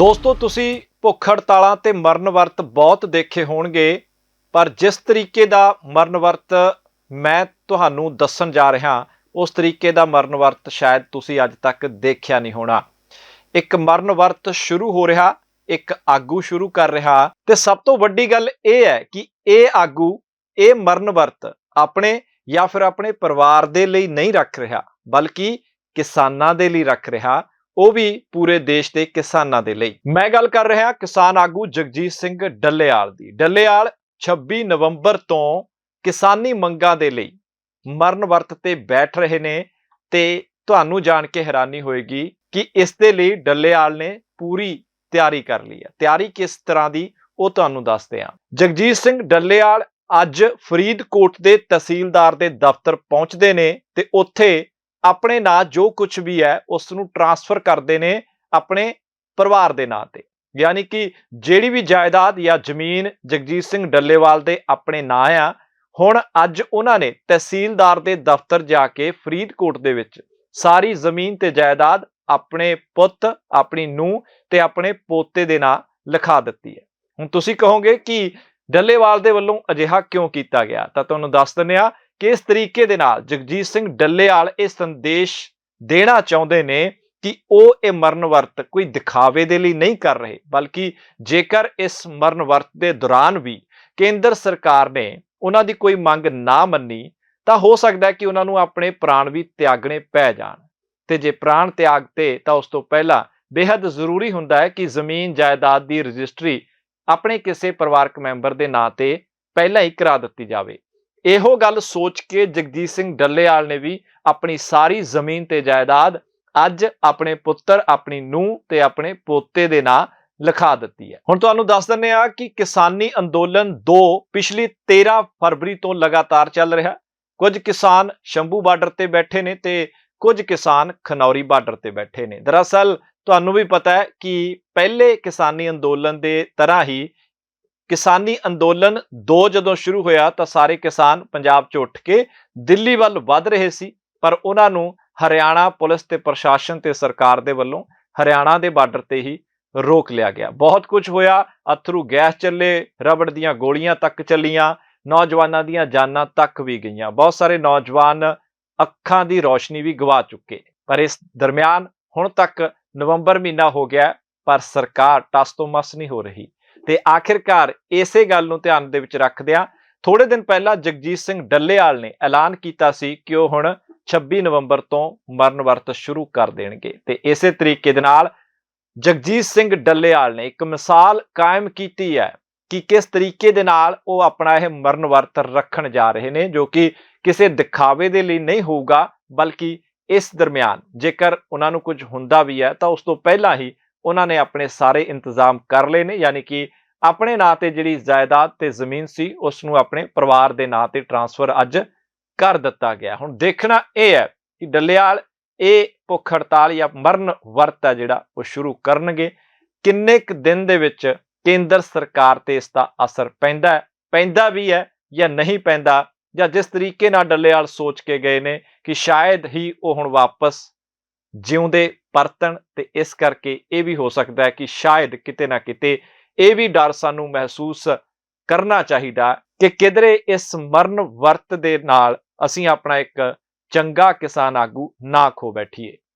ਦੋਸਤੋ, ਤੁਸੀਂ ਭੁੱਖ ਹੜਤਾਲਾਂ ਤੇ ਮਰਨ ਵਰਤ ਬਹੁਤ ਦੇਖੇ ਹੋਣਗੇ, ਪਰ ਜਿਸ ਤਰੀਕੇ ਦਾ ਮਰਨ ਵਰਤ ਮੈਂ ਤੁਹਾਨੂੰ ਦੱਸਣ ਜਾ ਰਿਹਾ, ਉਸ ਤਰੀਕੇ ਦਾ ਮਰਨ ਵਰਤ ਸ਼ਾਇਦ ਤੁਸੀਂ ਅੱਜ ਤੱਕ ਦੇਖਿਆ ਨਹੀਂ ਹੋਣਾ। ਇੱਕ ਮਰਨ ਵਰਤ ਸ਼ੁਰੂ ਹੋ ਰਿਹਾ, ਇੱਕ ਆਗੂ ਸ਼ੁਰੂ ਕਰ ਰਿਹਾ, ਤੇ ਸਭ ਤੋਂ ਵੱਡੀ ਗੱਲ ਇਹ ਹੈ ਕਿ ਇਹ ਆਗੂ, ਇਹ ਮਰਨ ਵਰਤ ਆਪਣੇ ਜਾਂ ਫਿਰ ਆਪਣੇ ਪਰਿਵਾਰ ਦੇ ਲਈ ਨਹੀਂ ਰੱਖ ਰਿਹਾ, ਬਲਕਿ ਕਿਸਾਨਾਂ ਦੇ ਲਈ ਰੱਖ ਰਿਹਾ ਉਹ ਵੀ ਪੂਰੇ ਦੇਸ਼ ਦੇ ਕਿਸਾਨਾਂ ਦੇ ਲਈ। ਮੈਂ ਗੱਲ ਕਰ ਰਿਹਾ ਕਿਸਾਨ ਆਗੂ ਜਗਜੀਤ ਸਿੰਘ ਡੱਲੇਆਲ ਦੀ। ਡੱਲੇਆਲ 26 ਨਵੰਬਰ ਤੋਂ ਕਿਸਾਨੀ ਮੰਗਾਂ ਦੇ ਲਈ ਮਰਨ ਵਰਤ ਤੇ ਬੈਠ ਰਹੇ ਨੇ ਤੇ ਤੁਹਾਨੂੰ ਜਾਣ ਕੇ ਹੈਰਾਨੀ ਹੋਏਗੀ ਕਿ ਇਸ ਦੇ ਲਈ ਡੱਲੇਆਲ ਨੇ ਪੂਰੀ ਤਿਆਰੀ ਕਰ ਲਈ ਹੈ। ਤਿਆਰੀ ਕਿਸ ਤਰ੍ਹਾਂ ਦੀ ਉਹ ਤੁਹਾਨੂੰ ਦੱਸਦੇ ਹਾਂ। ਜਗਜੀਤ ਸਿੰਘ ਡੱਲੇਆਲ ਅੱਜ ਫਰੀਦਕੋਟ ਦੇ ਤਹਿਸੀਲਦਾਰ ਦੇ ਦਫ਼ਤਰ ਪਹੁੰਚਦੇ ਨੇ ਤੇ ਉੱਥੇ ਆਪਣੇ ਨਾਂ ਜੋ ਕੁਝ ਵੀ ਹੈ ਉਸ ਨੂੰ ਟਰਾਂਸਫਰ ਕਰਦੇ ਨੇ ਆਪਣੇ ਪਰਿਵਾਰ ਦੇ ਨਾਂ ਤੇ। ਯਾਨੀ ਕਿ ਜਿਹੜੀ ਵੀ ਜਾਇਦਾਦ ਜਾਂ ਜ਼ਮੀਨ ਜਗਜੀਤ ਸਿੰਘ ਡੱਲੇਵਾਲ ਦੇ ਆਪਣੇ ਨਾਂ ਆ, ਹੁਣ ਅੱਜ ਉਹਨਾਂ ਨੇ ਤਹਿਸੀਲਦਾਰ ਦੇ ਦਫ਼ਤਰ ਜਾ ਕੇ ਫਰੀਦਕੋਟ ਦੇ ਵਿੱਚ ਸਾਰੀ ਜ਼ਮੀਨ ਤੇ ਜਾਇਦਾਦ ਆਪਣੇ ਪੁੱਤ, ਆਪਣੀ ਨੂੰਹ ਤੇ ਆਪਣੇ ਪੋਤੇ ਦੇ ਨਾਂ ਲਿਖਾ ਦਿੱਤੀ ਹੈ। ਹੁਣ ਤੁਸੀਂ ਕਹੋਗੇ ਕਿ ਡੱਲੇਵਾਲ ਦੇ ਵੱਲੋਂ ਅਜਿਹਾ ਕਿਉਂ ਕੀਤਾ ਗਿਆ? ਤਾਂ ਤੁਹਾਨੂੰ ਦੱਸ ਦਿੰਦੇ ਆ ਕਿਸ ਤਰੀਕੇ ਦੇ ਨਾਲ ਜਗਜੀਤ ਸਿੰਘ ਡੱਲੇਵਾਲ ਇਹ ਸੰਦੇਸ਼ ਦੇਣਾ ਚਾਹੁੰਦੇ ਨੇ ਕਿ ਉਹ ਇਹ ਮਰਨ ਵਰਤ ਕੋਈ ਦਿਖਾਵੇ ਦੇ ਲਈ ਨਹੀਂ ਕਰ ਰਹੇ, ਬਲਕਿ ਜੇਕਰ ਇਸ ਮਰਨ ਵਰਤ ਦੇ ਦੌਰਾਨ ਵੀ ਕੇਂਦਰ ਸਰਕਾਰ ਨੇ ਉਹਨਾਂ ਦੀ ਕੋਈ ਮੰਗ ਨਾ ਮੰਨੀ, ਤਾਂ ਹੋ ਸਕਦਾ ਹੈ ਕਿ ਉਹਨਾਂ ਨੂੰ ਆਪਣੇ ਪ੍ਰਾਣ ਵੀ ਤਿਆਗਣੇ ਪੈ ਜਾਣ। ਤੇ ਜੇ ਪ੍ਰਾਣ ਤਿਆਗ ਤੇ, ਤਾਂ ਉਸ ਤੋਂ ਪਹਿਲਾਂ ਬੇहद ਜ਼ਰੂਰੀ ਹੁੰਦਾ ਹੈ ਕਿ ਜ਼ਮੀਨ ਜਾਇਦਾਦ ਦੀ ਰਜਿਸਟਰੀ ਆਪਣੇ ਕਿਸੇ ਪਰਿਵਾਰਕ ਮੈਂਬਰ ਦੇ ਨਾਂ ਤੇ ਪਹਿਲਾਂ ਹੀ ਕਰਾ ਦਿੱਤੀ ਜਾਵੇ। ਇਹੋ ਗੱਲ ਸੋਚ ਕੇ ਜਗਜੀਤ ਸਿੰਘ ਡੱਲੇਵਾਲ ਨੇ ਵੀ ਆਪਣੀ ਸਾਰੀ ਜ਼ਮੀਨ ਤੇ ਜਾਇਦਾਦ ਅੱਜ ਆਪਣੇ ਪੁੱਤਰ, ਆਪਣੀ ਨੂੰਹ ਤੇ ਆਪਣੇ ਪੋਤੇ ਦੇ ਨਾਂ ਲਿਖਾ ਦਿੱਤੀ ਹੈ। ਹੁਣ ਤੁਹਾਨੂੰ ਦੱਸ ਦਿੰਨੇ ਆ ਕਿ ਕਿਸਾਨੀ ਅੰਦੋਲਨ 2 ਪਿਛਲੀ 13 ਫਰਵਰੀ ਤੋਂ ਲਗਾਤਾਰ ਚੱਲ ਰਿਹਾ। ਕੁਝ ਕਿਸਾਨ ਸ਼ੰਭੂ ਬਾਰਡਰ ਤੇ ਬੈਠੇ ਨੇ ਤੇ ਕੁਝ ਕਿਸਾਨ ਖਨੌਰੀ ਬਾਰਡਰ ਤੇ ਬੈਠੇ ਨੇ। ਦਰਅਸਲ ਤੁਹਾਨੂੰ ਵੀ ਪਤਾ ਹੈ ਕਿ ਪਹਿਲੇ ਕਿਸਾਨੀ ਅੰਦੋਲਨ ਦੇ ਤਰ੍ਹਾਂ ਹੀ ਕਿਸਾਨੀ ਅੰਦੋਲਨ 2 ਜਦੋਂ ਸ਼ੁਰੂ ਹੋਇਆ ਤਾਂ ਸਾਰੇ ਕਿਸਾਨ ਪੰਜਾਬ 'ਚ ਉੱਠ ਕੇ ਦਿੱਲੀ ਵੱਲ ਵੱਧ ਰਹੇ ਸੀ, ਪਰ ਉਹਨਾਂ ਨੂੰ ਹਰਿਆਣਾ ਪੁਲਿਸ ਤੇ ਪ੍ਰਸ਼ਾਸਨ ਤੇ ਸਰਕਾਰ ਦੇ ਵੱਲੋਂ ਹਰਿਆਣਾ ਦੇ ਬਾਰਡਰ ਤੇ ਹੀ ਰੋਕ ਲਿਆ ਗਿਆ। ਬਹੁਤ ਕੁਝ ਹੋਇਆ, ਅਥਰੂ ਗੈਸ ਚੱਲੇ, ਰਬੜ ਦੀਆਂ ਗੋਲੀਆਂ ਤੱਕ ਚੱਲੀਆਂ, ਨੌਜਵਾਨਾਂ ਦੀਆਂ ਜਾਨਾਂ ਤੱਕ ਵੀ ਗਈਆਂ। ਬਹੁਤ ਸਾਰੇ ਨੌਜਵਾਨ ਅੱਖਾਂ ਦੀ ਰੋਸ਼ਨੀ ਵੀ ਗਵਾ ਚੁੱਕੇ। ਪਰ ਇਸ ਦਰਮਿਆਨ ਹੁਣ ਤੱਕ ਨਵੰਬਰ ਮਹੀਨਾ ਹੋ ਗਿਆ, ਪਰ ਸਰਕਾਰ ਟਸ ਤੋਂ ਮਸ ਨਹੀਂ ਹੋ ਰਹੀ। ਤੇ ਆਖਿਰਕਾਰ ਇਸੇ ਗੱਲ ਨੂੰ ਧਿਆਨ ਦੇ ਵਿੱਚ ਰੱਖਦਿਆਂ ਥੋੜੇ ਦਿਨ ਪਹਿਲਾਂ ਜਗਜੀਤ ਸਿੰਘ ਡੱਲੇਵਾਲ ਨੇ ਐਲਾਨ ਕੀਤਾ ਸੀ ਕਿ ਉਹ ਹੁਣ 26 ਨਵੰਬਰ ਤੋਂ ਮਰਨ ਵਰਤ ਸ਼ੁਰੂ ਕਰ ਦੇਣਗੇ। ਤੇ ਇਸੇ ਤਰੀਕੇ ਦੇ ਨਾਲ ਜਗਜੀਤ ਸਿੰਘ ਡੱਲੇਵਾਲ ਨੇ ਇੱਕ ਮਿਸਾਲ ਕਾਇਮ ਕੀਤੀ ਹੈ ਕਿ ਕਿਸ ਤਰੀਕੇ ਦੇ ਨਾਲ ਉਹ ਆਪਣਾ ਇਹ ਮਰਨ ਵਰਤ ਰੱਖਣ ਜਾ ਰਹੇ ਨੇ, ਜੋ ਕਿ ਕਿਸੇ ਦਿਖਾਵੇ ਦੇ ਲਈ ਨਹੀਂ ਹੋਊਗਾ, ਬਲਕਿ ਇਸ ਦਰਮਿਆਨ ਜੇਕਰ ਉਹਨਾਂ ਨੂੰ ਕੁਝ ਹੁੰਦਾ ਵੀ ਹੈ ਤਾਂ ਉਸ ਤੋਂ ਪਹਿਲਾਂ ਹੀ ਉਹਨਾਂ ਨੇ ਆਪਣੇ ਸਾਰੇ ਇੰਤਜ਼ਾਮ ਕਰ ਲਏ ਨੇ, ਯਾਨੀ ਕਿ ਆਪਣੇ ਨਾਂ ਤੇ ਜਿਹੜੀ ਜਾਇਦਾਦ ਤੇ ਜ਼ਮੀਨ ਸੀ ਉਸ ਨੂੰ ਆਪਣੇ ਪਰਿਵਾਰ ਦੇ ਨਾਂ ਤੇ ਟਰਾਂਸਫਰ ਅੱਜ ਕਰ ਦਿੱਤਾ ਗਿਆ। ਹੁਣ ਦੇਖਣਾ ਇਹ ਹੈ ਕਿ ਡੱਲੇਵਾਲ ਇਹ ਭੁੱਖ ਹੜਤਾਲ ਜਾਂ ਮਰਨ ਵਰਤ ਹੈ ਜਿਹੜਾ ਉਹ ਸ਼ੁਰੂ ਕਰਨਗੇ। ਕਿੰਨੇ ਕੁ ਦਿਨ ਦੇ ਵਿੱਚ ਕੇਂਦਰ ਸਰਕਾਰ ਤੇ ਇਸ ਦਾ ਅਸਰ ਪੈਂਦਾ ਹੈ? ਪੈਂਦਾ ਵੀ ਹੈ ਜਾਂ ਨਹੀਂ ਪੈਂਦਾ? ਜਾਂ ਜਿਸ ਤਰੀਕੇ ਨਾਲ ਡੱਲੇਵਾਲ ਸੋਚ ਕੇ ਗਏ ਨੇ ਕਿ ਸ਼ਾਇਦ ਹੀ ਉਹ ਹੁਣ ਵਾਪਸ ਜਿਉਂਦੇ, ਪਰਤਣ ਤੇ ਇਸ ਕਰਕੇ ਇਹ ਵੀ ਹੋ ਸਕਦਾ ਹੈ ਕਿ ਸ਼ਾਇਦ ਕਿਤੇ ਨਾ ਕਿਤੇ ਇਹ ਵੀ ਡਰ ਸਾਨੂੰ ਮਹਿਸੂਸ ਕਰਨਾ ਚਾਹੀਦਾ ਕਿ ਕਿਧਰੇ ਇਸ ਮਰਨ ਵਰਤ ਦੇ ਨਾਲ ਅਸੀਂ ਆਪਣਾ ਇੱਕ ਚੰਗਾ ਕਿਸਾਨ ਆਗੂ ਨਾ ਖੋ ਬੈਠੀਏ।